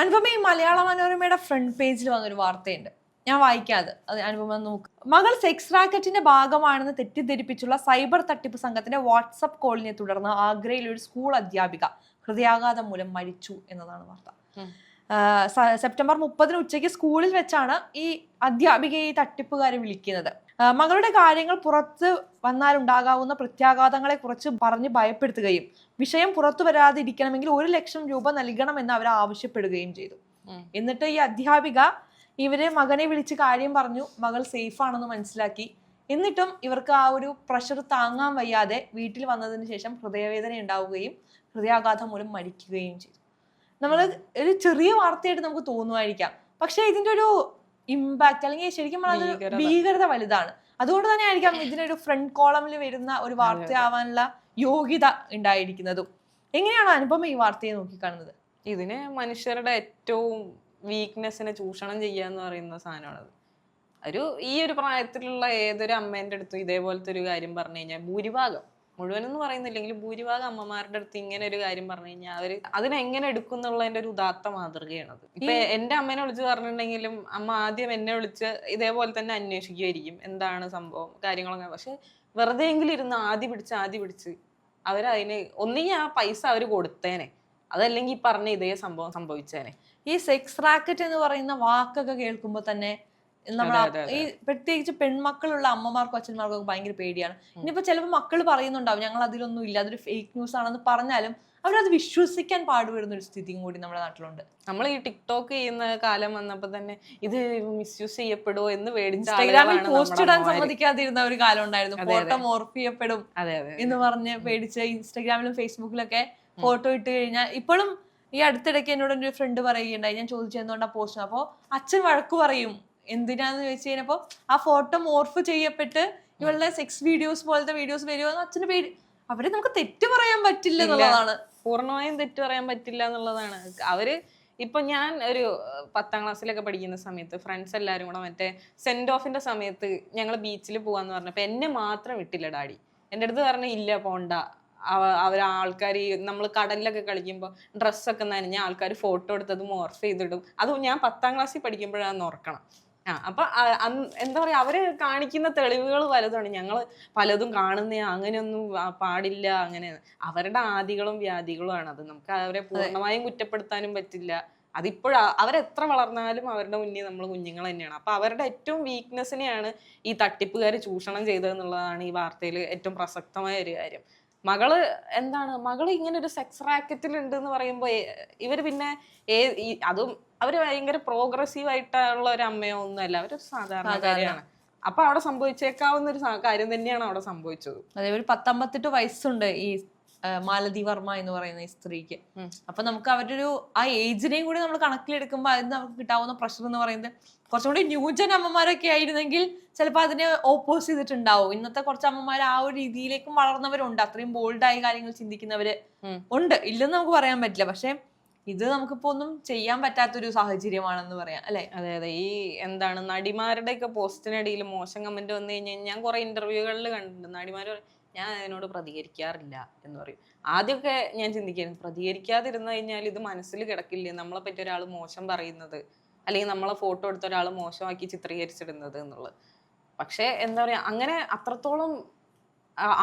അനുപമ ഈ മലയാള മനോരമയുടെ ഫ്രണ്ട് പേജിൽ വന്നൊരു വാർത്തയുണ്ട്. ഞാൻ വായിക്കാതെ അത് അനുപമ നോക്ക്. മകൾ സെക്സ് റാക്കറ്റിന്റെ ഭാഗമാണെന്ന് തെറ്റിദ്ധരിപ്പിച്ചുള്ള സൈബർ തട്ടിപ്പ് സംഘത്തിന്റെ വാട്സപ്പ് കോളിനെ തുടർന്ന് ആഗ്രയിലെ ഒരു സ്കൂൾ അധ്യാപിക ഹൃദയാഘാതം മൂലം മരിച്ചു എന്നതാണ് വാർത്ത. സെപ്റ്റംബർ മുപ്പതിന് ഉച്ചയ്ക്ക് സ്കൂളിൽ വെച്ചാണ് ഈ അധ്യാപികയെ ഈ തട്ടിപ്പുകാരെ വിളിക്കുന്നത്. മകളുടെ കാര്യങ്ങൾ പുറത്ത് വന്നാലുണ്ടാകാവുന്ന പ്രത്യാഘാതങ്ങളെ കുറിച്ച് പറഞ്ഞ് ഭയപ്പെടുത്തുകയും വിഷയം പുറത്തു വരാതിരിക്കണമെങ്കിൽ ഒരു ലക്ഷം രൂപ നൽകണമെന്ന് അവർ ആവശ്യപ്പെടുകയും ചെയ്തു. എന്നിട്ട് ഈ അധ്യാപിക ഇവരെ മകനെ വിളിച്ച് കാര്യം പറഞ്ഞു മകൾ സേഫ് ആണെന്ന് മനസ്സിലാക്കി. എന്നിട്ടും ഇവർക്ക് ആ ഒരു പ്രഷർ താങ്ങാൻ വയ്യാതെ വീട്ടിൽ വന്നതിന് ശേഷം ഹൃദയവേദന ഉണ്ടാവുകയും ഹൃദയാഘാതം മൂലം മരിക്കുകയും ചെയ്തു. നമ്മൾ ഒരു ചെറിയ വാർത്തയായിട്ട് നമുക്ക് തോന്നുമായിരിക്കാം. പക്ഷേ ഇതിന്റെ ഒരു ഇമ്പാക്ട് അല്ലെങ്കിൽ ശരിക്കും പറഞ്ഞാൽ ഭീകരത. വലുതാണ്. അതുകൊണ്ട് തന്നെ ആയിരിക്കാം ഇതിനൊരു ഫ്രണ്ട് കോളമിൽ വരുന്ന ഒരു വാർത്തയാവാനുള്ള യോഗ്യത ഉണ്ടായിരിക്കുന്നതും. എങ്ങനെയാണ് അനുപമ ഈ വാർത്തയെ നോക്കിക്കാണുന്നത്? ഇതിന് മനുഷ്യരുടെ ഏറ്റവും വീക്ക്നെസ്സിനെ ചൂഷണം ചെയ്യുക എന്ന് പറയുന്ന സാധനമാണത്. ഒരു ഈ ഒരു പ്രായത്തിലുള്ള ഏതൊരു അമ്മേന്റെ അടുത്തും ഇതേപോലത്തെ ഒരു കാര്യം പറഞ്ഞു കഴിഞ്ഞാൽ ഭൂരിഭാഗം മുഴുവനെന്ന് പറയുന്നില്ലെങ്കിലും ഭൂരിഭാഗം അമ്മമാരുടെ അടുത്ത് ഇങ്ങനെ ഒരു കാര്യം പറഞ്ഞു കഴിഞ്ഞാൽ അവർ അതിനെങ്ങനെ എടുക്കും എന്നുള്ളതിന്റെ ഒരു ഉദാത്ത മാതൃകയാണത് ഇപ്പൊ എന്റെ അമ്മേനെ വിളിച്ച് പറഞ്ഞിട്ടുണ്ടെങ്കിലും അമ്മ ആദ്യം എന്നെ വിളിച്ച് ഇതേപോലെ തന്നെ അന്വേഷിക്കുമായിരിക്കും എന്താണ് സംഭവം കാര്യങ്ങളൊക്കെ. പക്ഷെ വെറുതെ എങ്കിലും ഇരുന്ന് ആദ്യം പിടിച്ച് ആദ്യം പിടിച്ച് അവരതിന് ഒന്നുകിൽ ആ പൈസ അവർ കൊടുത്തേനെ അതല്ലെങ്കിൽ ഈ പറഞ്ഞ ഇതേ സംഭവം സംഭവിച്ചേനെ. ഈ സെക്സ് റാക്കറ്റ് എന്ന് പറയുന്ന വാക്കൊക്കെ കേൾക്കുമ്പോൾ തന്നെ നമ്മൾ ഈ പ്രത്യേകിച്ച് പെൺമക്കളുള്ള അമ്മമാർക്കും അച്ഛന്മാർക്കും ഒക്കെ ഭയങ്കര പേടിയാണ്. ഇനിയിപ്പോ ചിലപ്പോൾ മക്കൾ പറയുന്നുണ്ടാവും ഞങ്ങൾ അതിലൊന്നും ഇല്ല അതൊരു ഫേക്ക് ന്യൂസ് ആണെന്ന് പറഞ്ഞാലും അവരത് വിശ്വസിക്കാൻ പാടുവരുന്ന ഒരു സ്ഥിതിയും കൂടി നമ്മുടെ നാട്ടിലുണ്ട്. നമ്മൾ ഈ ടിക്ടോക്ക് ചെയ്യുന്ന കാലം വന്നപ്പോ തന്നെ ഇത് മിസ്യൂസ് ചെയ്യപ്പെടുമോ എന്ന് പേടിച്ച ഇൻസ്റ്റാഗ്രാമിൽ പോസ്റ്റ് ഇടാൻ. സമ്മതിക്കാതിരുന്ന ഒരു കാലം ഉണ്ടായിരുന്നു. ഫോട്ടോ മോർഫ് ചെയ്യപ്പെടും എന്ന് പറഞ്ഞ് പേടിച്ച് ഇൻസ്റ്റാഗ്രാമിലും ഫേസ്ബുക്കിലൊക്കെ ഫോട്ടോ ഇട്ട് കഴിഞ്ഞാൽ ഇപ്പോഴും ഈ അടുത്തിടയ്ക്ക് എന്നോട് ഒരു ഫ്രണ്ട് പറയുകയുണ്ടായി. ഞാൻ ചോദിച്ചു എന്തുകൊണ്ടാ പോസ്റ്റ് അപ്പോൾ അച്ഛൻ വഴക്ക് പറയും. എന്തിനാന്ന് ചോദിച്ചു കഴിഞ്ഞപ്പോ ആ ഫോട്ടോ മോർഫ് ചെയ്യപ്പെട്ട് ഇവളുടെ സെക്സ് വീഡിയോസ് പോലത്തെ വീഡിയോസ് വരുമോ അച്ഛന് പേടി അവരെ നമുക്ക് തെറ്റ് പറയാൻ പറ്റില്ല എന്നുള്ളതാണ്. പൂർണമായും തെറ്റ് പറയാൻ പറ്റില്ല എന്നുള്ളതാണ്. അവർ ഇപ്പൊ ഞാൻ ഒരു പത്താം ക്ലാസ്സിലൊക്കെ പഠിക്കുന്ന സമയത്ത് ഫ്രണ്ട്സ് എല്ലാരും കൂടെ മറ്റേ സെന്റ് ഓഫിന്റെ സമയത്ത് ഞങ്ങൾ ബീച്ചിൽ പോവാന്ന് പറഞ്ഞപ്പോ എന്നെ മാത്രം വിട്ടില്ല ഡാഡി. എന്റെ അടുത്ത് പറഞ്ഞു ഇല്ല പോണ്ട. അവർ ആൾക്കാർ നമ്മൾ കടലിലൊക്കെ കളിക്കുമ്പോൾ ഡ്രസ്സൊക്കെ നനഞ്ഞ ആൾക്കാർ ഫോട്ടോ എടുത്തത് മോർഫ് ചെയ്തിടും. അത് ഞാൻ പത്താം ക്ലാസ്സിൽ പഠിക്കുമ്പോഴാണ് ഓർക്കണം. ആ അപ്പൊ എന്താ പറയാ അവർ കാണിക്കുന്ന തെളിവുകൾ പലതാണ് ഞങ്ങൾ പലതും കാണുന്ന അങ്ങനെയൊന്നും പാടില്ല അങ്ങനെ. അവരുടെ ആദികളും വ്യാധികളും ആണ് അത് നമുക്ക് അവരെ പൂർണമായും കുറ്റപ്പെടുത്താനും പറ്റില്ല. അതിപ്പോഴ അവരെത്ര വളർന്നാലും അവരുടെ മുന്നിൽ നമ്മൾ കുഞ്ഞുങ്ങൾ തന്നെയാണ്. അപ്പൊ അവരുടെ ഏറ്റവും വീക്ക്നെസ്സിനെയാണ് ഈ തട്ടിപ്പുകാർ ചൂഷണം ചെയ്തതെന്നുള്ളതാണ് ഈ വാർത്തയിൽ ഏറ്റവും പ്രസക്തമായ ഒരു കാര്യം. മകൾ എന്താണ്? മകൾ ഇങ്ങനെ ഒരു സെക്സ് റാക്കറ്റിൽ ഉണ്ട് എന്ന് പറയുമ്പോൾ ഇവർ പിന്നെ ഏ അതും അവർ ഭയങ്കര പ്രോഗ്രസീവ് ആയിട്ടുള്ള ഒരു അമ്മയോ ഒന്നുമല്ല അവർ കാര്യമാണ് അപ്പൊ അവിടെ സംഭവിച്ചേക്കാവുന്ന ഒരു കാര്യം തന്നെയാണ് അവിടെ സംഭവിച്ചത്. അതെ ഒരു പത്തമ്പത്തെട്ട് വയസ്സുണ്ട് ഈ മാലതി വർമ്മ എന്ന് പറയുന്ന ഈ സ്ത്രീക്ക്. അപ്പൊ നമുക്ക് അവരുടെ ഒരു ആ ഏജിനെയും കൂടി നമ്മൾ കണക്കിലെടുക്കുമ്പോൾ അതിന് നമുക്ക് കിട്ടാവുന്ന പ്രഷർ എന്ന് പറയുന്നത് കുറച്ചും കൂടി ന്യൂജൻ അമ്മമാരൊക്കെ ആയിരുന്നെങ്കിൽ ചിലപ്പോൾ അതിനെ ഓപ്പോസ് ചെയ്തിട്ടുണ്ടാവും. ഇന്നത്തെ കുറച്ച് അമ്മമാർ ആ ഒരു രീതിയിലേക്കും വളർന്നവരുണ്ട്. അത്രയും ബോൾഡായി കാര്യങ്ങൾ ചിന്തിക്കുന്നവര് ഉണ്ട്. ഇല്ലെന്ന് നമുക്ക് പറയാൻ പറ്റില്ല. പക്ഷേ ഇത് നമുക്കിപ്പോ ഒന്നും ചെയ്യാൻ പറ്റാത്തൊരു സാഹചര്യമാണെന്ന് പറയാം അല്ലെ? അതെ അതെ. ഈ എന്താണ് നടിമാരുടെ ഒക്കെ പോസ്റ്റിനിടയിൽ മോശം കമന്റ് വന്നു കഴിഞ്ഞാൽ ഞാൻ കുറെ ഇന്റർവ്യൂകളിൽ കണ്ടിട്ടുണ്ട്. നടിമാർ ഞാൻ അതിനോട് പ്രതികരിക്കാറില്ല എന്ന് പറയും. ആദ്യമൊക്കെ ഞാൻ ചിന്തിക്കായിരുന്നു പ്രതികരിക്കാതിരുന്നു കഴിഞ്ഞാൽ ഇത് മനസ്സിൽ കിടക്കില്ലേ? നമ്മളെ പറ്റി ഒരാൾ മോശം പറയുന്നത് അല്ലെങ്കിൽ നമ്മളെ ഫോട്ടോ എടുത്ത ഒരാൾ മോശമാക്കി ചിത്രീകരിച്ചിടുന്നത് എന്നുള്ളത്. പക്ഷേ എന്താ പറയാ അങ്ങനെ അത്രത്തോളം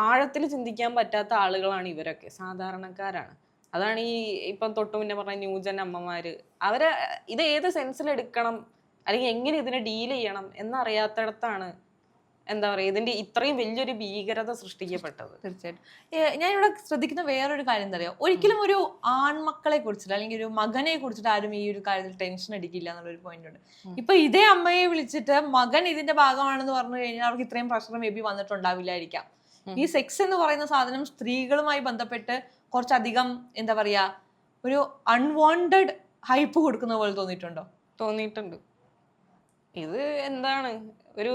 ആഴത്തിൽ ചിന്തിക്കാൻ പറ്റാത്ത ആളുകളാണ് ഇവരൊക്കെ സാധാരണക്കാരാണ്. അതാണ് ഈ ഇപ്പം തൊട്ടു മുന്നേ പറഞ്ഞ ന്യൂജൻ അമ്മമാര് അവരെ ഇത് ഏത് സെൻസിൽ എടുക്കണം അല്ലെങ്കിൽ എങ്ങനെ ഇതിനെ ഡീൽ ചെയ്യണം എന്നറിയാത്തിടത്താണ് എന്താ പറയുക ഇതിന്റെ ഇത്രയും വലിയൊരു ഭീകരത സൃഷ്ടിക്കപ്പെട്ടത്. തീർച്ചയായിട്ടും. ഞാൻ ഞാനിവിടെ ശ്രദ്ധിക്കുന്ന വേറൊരു കാര്യം എന്താ പറയുക ഒരിക്കലും ഒരു ആൺമക്കളെ കുറിച്ചിട്ട് അല്ലെങ്കിൽ ഒരു മകനെ കുറിച്ചിട്ട് ആരും ഈ ഒരു കാര്യത്തിൽ ടെൻഷൻ അടിക്കില്ല എന്നുള്ളൊരു പോയിന്റ് ഉണ്ട്. ഇപ്പൊ ഇതേ അമ്മയെ വിളിച്ചിട്ട് മകൻ ഇതിന്റെ ഭാഗമാണെന്ന് പറഞ്ഞു കഴിഞ്ഞാൽ അവർക്ക് ഇത്രയും പ്രഷർ മേ ബി വന്നിട്ടുണ്ടാവില്ലായിരിക്കാം. ഈ സെക്സ് എന്ന് പറയുന്ന സാധനം സ്ത്രീകളുമായി ബന്ധപ്പെട്ട് കുറച്ചധികം എന്താ പറയാ ഒരു അൺവാണ്ടഡ് ഹൈപ്പ് കൊടുക്കുന്ന പോലെ തോന്നിയിട്ടുണ്ടോ? തോന്നിയിട്ടുണ്ട്. ഇത് എന്താണ്? ഒരു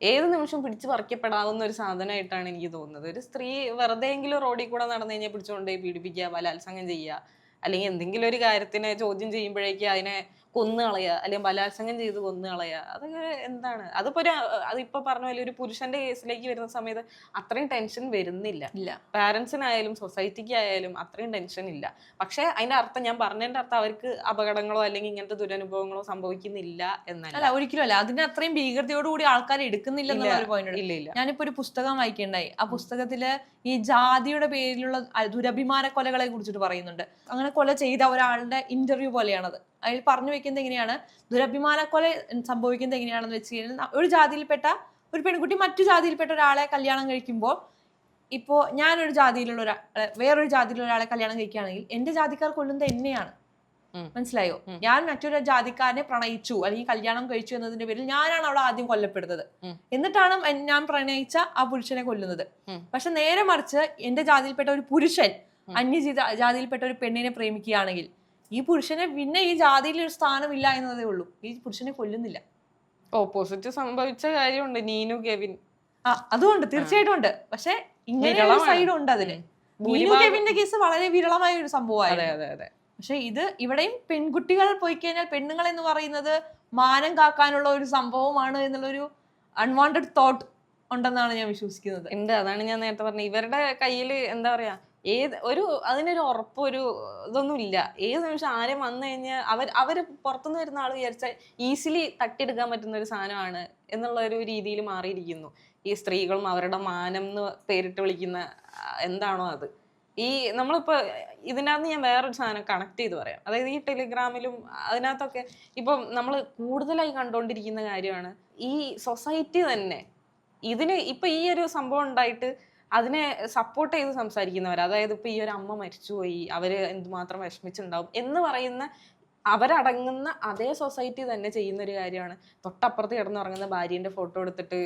ഏത് നിമിഷം പിടിച്ചു പറിക്കപ്പെടാവുന്ന ഒരു സാധനമായിട്ടാണ് എനിക്ക് തോന്നുന്നത്. ഒരു സ്ത്രീ വെറുതെ എങ്കിലും റോഡിൽ കൂടെ നടന്നു കഴിഞ്ഞാൽ പിടിച്ചുകൊണ്ടേ പീഡിപ്പിക്കുക ബലാത്സംഗം ചെയ്യുക അല്ലെങ്കിൽ എന്തെങ്കിലും ഒരു കാര്യത്തിനെ ചോദ്യം ചെയ്യുമ്പോഴേക്കും അതിനെ കൊന്നു കളയുക അല്ലെങ്കിൽ ബലാത്സംഗം ചെയ്ത് കൊന്നു കളയുക അതൊക്കെ എന്താണ്? അതിപ്പോ ഒരു അതിപ്പോ പറഞ്ഞ പോലെ ഒരു പുരുഷന്റെ കേസിലേക്ക് വരുന്ന സമയത്ത് അത്രയും ടെൻഷൻ വരുന്നില്ല. ഇല്ല. പാരന്റ്സിനായാലും സൊസൈറ്റിക്ക് ആയാലും അത്രയും ടെൻഷൻ ഇല്ല. പക്ഷെ അതിന്റെ അർത്ഥം ഞാൻ പറഞ്ഞതിന്റെ അർത്ഥം അവർക്ക് അപകടങ്ങളോ അല്ലെങ്കിൽ ഇങ്ങനത്തെ ദുരനുഭവങ്ങളോ സംഭവിക്കുന്നില്ല എന്നല്ല. അല്ല ഒരിക്കലും അല്ല. അതിന് അത്രയും ഭീകരതയോടുകൂടി ആൾക്കാർ എടുക്കുന്നില്ല എന്നുള്ള പോയിന്റ് ഞാനിപ്പോ ഒരു പുസ്തകം വായിക്കണ്ടായി. ആ പുസ്തകത്തിൽ ഈ ജാതിയുടെ പേരിലുള്ള ദുരഭിമാന കൊലകളെ കുറിച്ചിട്ട് പറയുന്നുണ്ട്. അങ്ങനെ കൊല ചെയ്ത ഒരാളുടെ ഇന്റർവ്യൂ പോലെയാണത്. അതിൽ പറഞ്ഞു വെക്കുന്നത് എങ്ങനെയാണ്? ദുരഭിമാന കൊല സംഭവിക്കുന്നത് എങ്ങനെയാണെന്ന് വെച്ച് കഴിഞ്ഞാൽ ഒരു ജാതിയിൽപ്പെട്ട ഒരു പെൺകുട്ടി മറ്റു ജാതിയിൽപ്പെട്ട ഒരാളെ കല്യാണം കഴിക്കുമ്പോൾ ഇപ്പോൾ ഞാനൊരു ജാതിയിലുള്ള ഒരാളെ വേറൊരു ജാതിയിലുള്ള ഒരാളെ കല്യാണം കഴിക്കുകയാണെങ്കിൽ എന്റെ ജാതിക്കാർ കൊല്ലുന്നത് എന്നെയാണ്. മനസ്സിലായോ? ഞാൻ മറ്റൊരു ജാതിക്കാരനെ പ്രണയിച്ചു അല്ലെങ്കിൽ കല്യാണം കഴിച്ചു എന്നതിന്റെ പേരിൽ ഞാനാണ് അവിടെ ആദ്യം കൊല്ലപ്പെടുന്നത്. എന്നിട്ടാണ് ഞാൻ പ്രണയിച്ച ആ പുരുഷനെ കൊല്ലുന്നത്. പക്ഷെ നേരെ മറിച്ച് എന്റെ ജാതിയിൽപ്പെട്ട ഒരു പുരുഷൻ അന്യ ജാതിയിൽപ്പെട്ട ഒരു പെണ്ണിനെ പ്രേമിക്കുകയാണെങ്കിൽ ഈ പുരുഷനെ പിന്നെ ഈ ജാതിയിൽ ഒരു സ്ഥാനമില്ല എന്നതേ ഉള്ളൂ. ഈ പുരുഷനെ കൊല്ലുന്നില്ല. ഓപ്പോസിറ്റ് സംഭവിച്ച കാര്യമുണ്ട്. നീനു കെവിൻ. ആ അതുകൊണ്ട് തീർച്ചയായിട്ടും ഉണ്ട്. പക്ഷെ ഇങ്ങനെ സൈഡ് ഉണ്ട് അതിന്. നീനു കെവിന്റെ കേസ് വളരെ വിരളമായ ഒരു സംഭവമായിരുന്നു പക്ഷെ ഇത് ഇവിടെയും പെൺകുട്ടികൾ പോയി കഴിഞ്ഞാൽ പെണ്ണുങ്ങൾ എന്ന് പറയുന്നത് മാനം കാക്കാനുള്ള ഒരു സംഭവമാണ് എന്നുള്ളൊരു അൺവാണ്ടഡ് തോട്ട് ഉണ്ടെന്നാണ് ഞാൻ വിശ്വസിക്കുന്നത്. ഉണ്ട്. അതാണ് ഞാൻ നേരത്തെ പറഞ്ഞത്. ഇവരുടെ കയ്യിൽ എന്താ പറയാ ഏത് ഒരു അതിനൊരു ഉറപ്പ് ഒരു ഇതൊന്നും ഇല്ല. ഏത് നിമിഷം ആരെ വന്നു കഴിഞ്ഞാൽ അവർ അവർ പുറത്തുനിന്ന് വരുന്ന ആൾ വിചാരിച്ചാൽ ഈസിലി തട്ടിയെടുക്കാൻ പറ്റുന്ന ഒരു സാധനമാണ് എന്നുള്ള ഒരു രീതിയിൽ മാറിയിരിക്കുന്നു. ഈ സ്ത്രീകളും അവരുടെ മാനം എന്ന് പേരിട്ട് വിളിക്കുന്ന എന്താണോ അത്. ഈ നമ്മളിപ്പോൾ ഇതിനകത്ത് ഞാൻ വേറൊരു സാധനം കണക്ട് ചെയ്ത് പറയാം. അതായത് ഈ ടെലിഗ്രാമിലും അതിനകത്തൊക്കെ ഇപ്പം നമ്മൾ കൂടുതലായി കണ്ടുകൊണ്ടിരിക്കുന്ന കാര്യമാണ് ഈ സൊസൈറ്റി തന്നെ ഇതിന് ഇപ്പം ഈ ഒരു സംഭവം ഉണ്ടായിട്ട് അതിനെ സപ്പോർട്ട് ചെയ്ത് സംസാരിക്കുന്നവർ അതായത് ഇപ്പൊ ഈ ഒരു അമ്മ മരിച്ചുപോയി അവർ എന്തുമാത്രം വിഷമിച്ചിട്ടുണ്ടാവും എന്ന് പറയുന്ന അവരടങ്ങുന്ന അതേ സൊസൈറ്റി തന്നെ ചെയ്യുന്ന ഒരു കാര്യമാണ്. തൊട്ടപ്പുറത്ത് കിടന്നുറങ്ങുന്ന ഭാര്യന്റെ ഫോട്ടോ എടുത്തിട്ട്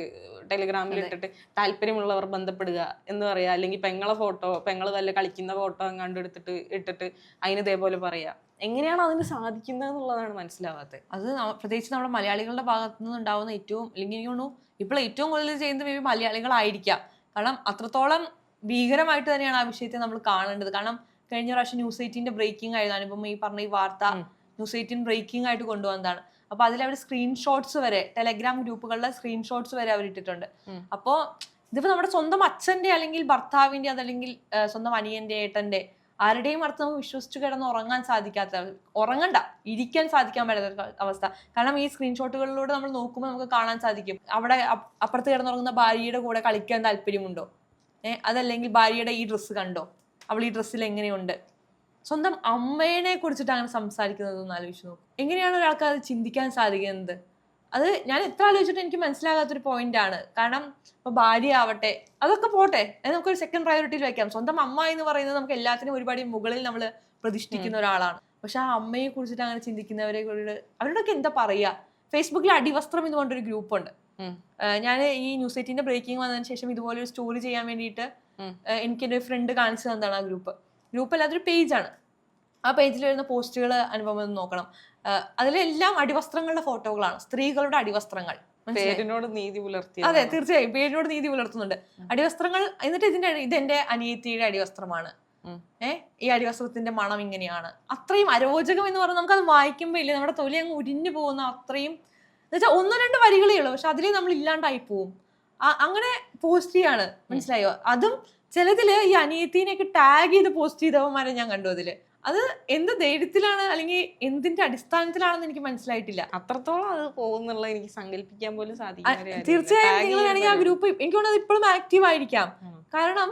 ടെലിഗ്രാമിൽ ഇട്ടിട്ട് താല്പര്യമുള്ളവർ ബന്ധപ്പെടുക എന്ന് പറയാ അല്ലെങ്കിൽ പെങ്ങളെ ഫോട്ടോ പെങ്ങൾ വല്ല കളിക്കുന്ന ഫോട്ടോ എങ്ങാണ്ട് എടുത്തിട്ട് ഇട്ടിട്ട് അതിന് ഇതേപോലെ പറയാ എങ്ങനെയാണ് അതിന് സാധിക്കുന്നത് എന്നുള്ളതാണ് മനസ്സിലാവാത്തത്. അത് പ്രത്യേകിച്ച് നമ്മുടെ മലയാളികളുടെ ഭാഗത്തു നിന്ന് ഉണ്ടാവുന്ന ഏറ്റവും അല്ലെങ്കിൽ ഇപ്പോൾ ഏറ്റവും കൂടുതൽ ചെയ്യുന്നത് മേ ബി മലയാളികളായിരിക്കാം. കാരണം അത്രത്തോളം ഭീകരമായിട്ട് തന്നെയാണ് ആ വിഷയത്തെ നമ്മൾ കാണേണ്ടത്. കാരണം കഴിഞ്ഞ പ്രാവശ്യം ന്യൂസ് എയ്റ്റീന്റെ ബ്രേക്കിംഗ് ആയതാണ് ഇപ്പം ഈ പറഞ്ഞ ഈ വാർത്ത ന്യൂസ് എയ്റ്റീൻ ബ്രേക്കിംഗ് ആയിട്ട് കൊണ്ടുവന്നതാണ്. അപ്പൊ അതിൽ അവർ സ്ക്രീൻഷോട്ട്സ് വരെ ടെലഗ്രാം ഗ്രൂപ്പുകളിലെ സ്ക്രീൻഷോട്ട്സ് വരെ അവർ ഇട്ടിട്ടുണ്ട്. അപ്പോൾ അപ്പോ ഇതിപ്പോ നമ്മുടെ സ്വന്തം അച്ഛന്റെ അല്ലെങ്കിൽ ഭർത്താവിന്റെ അതല്ലെങ്കിൽ സ്വന്തം അനിയന്റെ ഏട്ടന്റെ ആരുടെയും അർത്ഥം വിശ്വസിച്ച് കിടന്ന് ഉറങ്ങാൻ സാധിക്കാത്ത ഉറങ്ങണ്ട ഇരിക്കാൻ സാധിക്കാൻ പറ്റാത്ത അവസ്ഥ. കാരണം ഈ സ്ക്രീൻഷോട്ടുകളിലൂടെ നമ്മൾ നോക്കുമ്പോൾ നമുക്ക് കാണാൻ സാധിക്കും. അവിടെ അപ്പ- അപ്പുറത്ത് കിടന്നുറങ്ങുന്ന ഭാര്യയുടെ കൂടെ കളിക്കാൻ താല്പര്യമുണ്ടോ? ഏഹ് അതല്ലെങ്കിൽ ഭാര്യയുടെ ഈ ഡ്രസ്സ് കണ്ടോ? അവൾ ഈ ഡ്രസ്സിൽ എങ്ങനെയുണ്ട്? സ്വന്തം അമ്മേനെ കുറിച്ചിട്ട് അങ്ങനെ സംസാരിക്കുന്നത് ഒന്ന് ആലോചിച്ച് നോക്കും. എങ്ങനെയാണ് ഒരാൾക്ക് അത് ചിന്തിക്കാൻ സാധിക്കുന്നത്? അത് ഞാൻ എത്ര ആലോചിച്ചിട്ട് എനിക്ക് മനസ്സിലാകാത്തൊരു പോയിന്റ് ആണ്. കാരണം ഇപ്പൊ ഭാര്യ ആവട്ടെ അതൊക്കെ പോട്ടെ. അത് നമുക്കൊരു സെക്കൻഡ് പ്രയോറിറ്റിയിൽ വെക്കാം. സ്വന്തം അമ്മ എന്ന് പറയുന്നത് നമുക്ക് എല്ലാത്തിനും ഒരുപാട് മുകളിൽ നമ്മൾ പ്രതിഷ്ഠിക്കുന്ന ഒരാളാണ്. പക്ഷെ ആ അമ്മയെ കുറിച്ചിട്ട് അങ്ങനെ ചിന്തിക്കുന്നവരെ അവരോടൊക്കെ എന്താ പറയാ? ഫേസ്ബുക്കിൽ അടിവസ്ത്രം എന്ന് പറഞ്ഞൊരു ഗ്രൂപ്പ് ഉണ്ട്. ഞാൻ ഈ ന്യൂസ് എയ്റ്റിന്റെ ബ്രേക്കിംഗ് വന്നതിന് ശേഷം ഇതുപോലെ ഒരു സ്റ്റോറി ചെയ്യാൻ വേണ്ടിയിട്ട് എനിക്ക് എന്റെ ഫ്രണ്ട് കാണിച്ചു തന്നതാണ് ആ ഗ്രൂപ്പ് ഗ്രൂപ്പ് അല്ലാതൊരു പേജാണ് ആ പേജിൽ വരുന്ന പോസ്റ്റുകൾ അനുഭവം ഒന്ന് നോക്കണം. അതിലെല്ലാം അടിവസ്ത്രങ്ങളുടെ ഫോട്ടോകളാണ് സ്ത്രീകളുടെ അടിവസ്ത്രങ്ങൾ? പേരിനോട് നീതി പുലർത്തിയ അതെ തീർച്ചയായും. പേരിനോട് നീതി പുലർത്തുന്നുണ്ട്. അടിവസ്ത്രങ്ങൾ എന്നിട്ട് ഇതിന്റെ ഇതെന്റെ അനിയത്തിയുടെ അടിവസ്ത്രമാണ്. ഏഹ് ഈ അടിവസ്ത്രത്തിന്റെ മണം ഇങ്ങനെയാണ്. അത്രയും അരോചകം എന്ന് പറഞ്ഞാൽ നമുക്കത് വായിക്കുമ്പോൾ ഇല്ലേ. നമ്മുടെ തൊലി അങ്ങ് ഉരിഞ്ഞു പോകുന്ന അത്രയും എന്നുവെച്ചാൽ ഒന്നോ രണ്ട് വരികളേ ഉള്ളൂ. പക്ഷെ അതിലേ നമ്മൾ ഇല്ലാണ്ടായി പോവും. അങ്ങനെ പോസ്റ്റ് ചെയ്യാണ്. മനസ്സിലായോ? അതും ചിലതിൽ ഈ അനിയത്തിനെയൊക്കെ ടാഗ് ചെയ്ത് പോസ്റ്റ് ചെയ്തവന്മാരെ ഞാൻ കണ്ടു അതിൽ. അത് എന്ത് ധൈര്യത്തിലാണ് അല്ലെങ്കിൽ എന്തിന്റെ അടിസ്ഥാനത്തിലാണെന്ന് എനിക്ക് മനസ്സിലായിട്ടില്ല. അത്രത്തോളം അത് പോകുന്നുള്ള എനിക്ക് സങ്കല്പിക്കാൻ പോലും സാധിക്കും തീർച്ചയായും നിങ്ങൾ വേണമെങ്കിൽ ആ ഗ്രൂപ്പ് എനിക്ക് അത് ഇപ്പോഴും ആക്റ്റീവ് ആയിരിക്കാം. കാരണം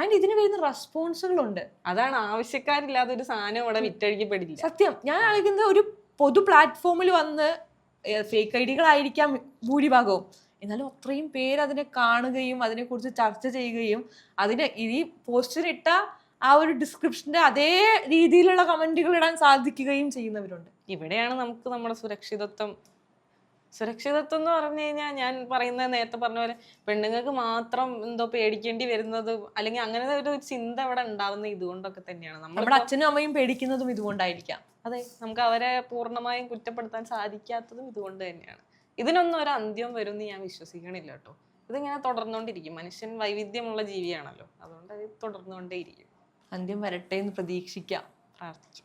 ആൻഡ് ഇതിന് വരുന്ന റെസ്പോൺസുകളുണ്ട് അതാണ് ആവശ്യക്കാരില്ലാത്ത ഒരു സാധനം ഇവിടെ വിറ്റഴിക്കപ്പെടില്ല. സത്യം. ഞാൻ ആലോചിക്കുന്നത് ഒരു പൊതു പ്ലാറ്റ്ഫോമിൽ വന്ന് ഫേക്ക് ഐഡികളായിരിക്കാം ഭൂരിഭാഗവും. എന്നാലും അത്രയും പേര് അതിനെ കാണുകയും അതിനെക്കുറിച്ച് ചർച്ച ചെയ്യുകയും അതിനെ ഈ പോസ്റ്റിനിട്ട ആ ഒരു ഡിസ്ക്രിപ്ഷന്റെ അതേ രീതിയിലുള്ള കമന്റുകൾ ഇടാൻ സാധിക്കുകയും ചെയ്യുന്നവരുണ്ട്. ഇവിടെയാണ് നമുക്ക് നമ്മുടെ സുരക്ഷിതത്വം. സുരക്ഷിതത്വം എന്ന് പറഞ്ഞു കഴിഞ്ഞാൽ ഞാൻ പറയുന്ന നേരത്തെ പറഞ്ഞ പോലെ പെണ്ണുങ്ങൾക്ക് മാത്രം എന്തോ പേടിക്കേണ്ടി വരുന്നത് അല്ലെങ്കിൽ അങ്ങനെ ഒരു ചിന്ത അവിടെ ഉണ്ടാവുന്ന ഇതുകൊണ്ടൊക്കെ തന്നെയാണ്. നമ്മുടെ അച്ഛനും അമ്മയും പേടിക്കുന്നതും ഇതുകൊണ്ടായിരിക്കാം. അതെ നമുക്ക് അവരെ പൂർണമായും കുറ്റപ്പെടുത്താൻ സാധിക്കാത്തതും ഇതുകൊണ്ട് തന്നെയാണ്. ഇതിനൊന്നും ഒരു അന്ത്യം വരും എന്ന് ഞാൻ വിശ്വസിക്കണില്ല കേട്ടോ. ഇതിങ്ങനെ തുടർന്നുകൊണ്ടിരിക്കും. മനുഷ്യൻ വൈവിധ്യമുള്ള ജീവിയാണല്ലോ. അതുകൊണ്ട് അത് തുടർന്നുകൊണ്ടേയിരിക്കും. അന്ത്യം വരട്ടെ എന്ന് പ്രതീക്ഷിക്കാം. പ്രാർത്ഥിച്ചു.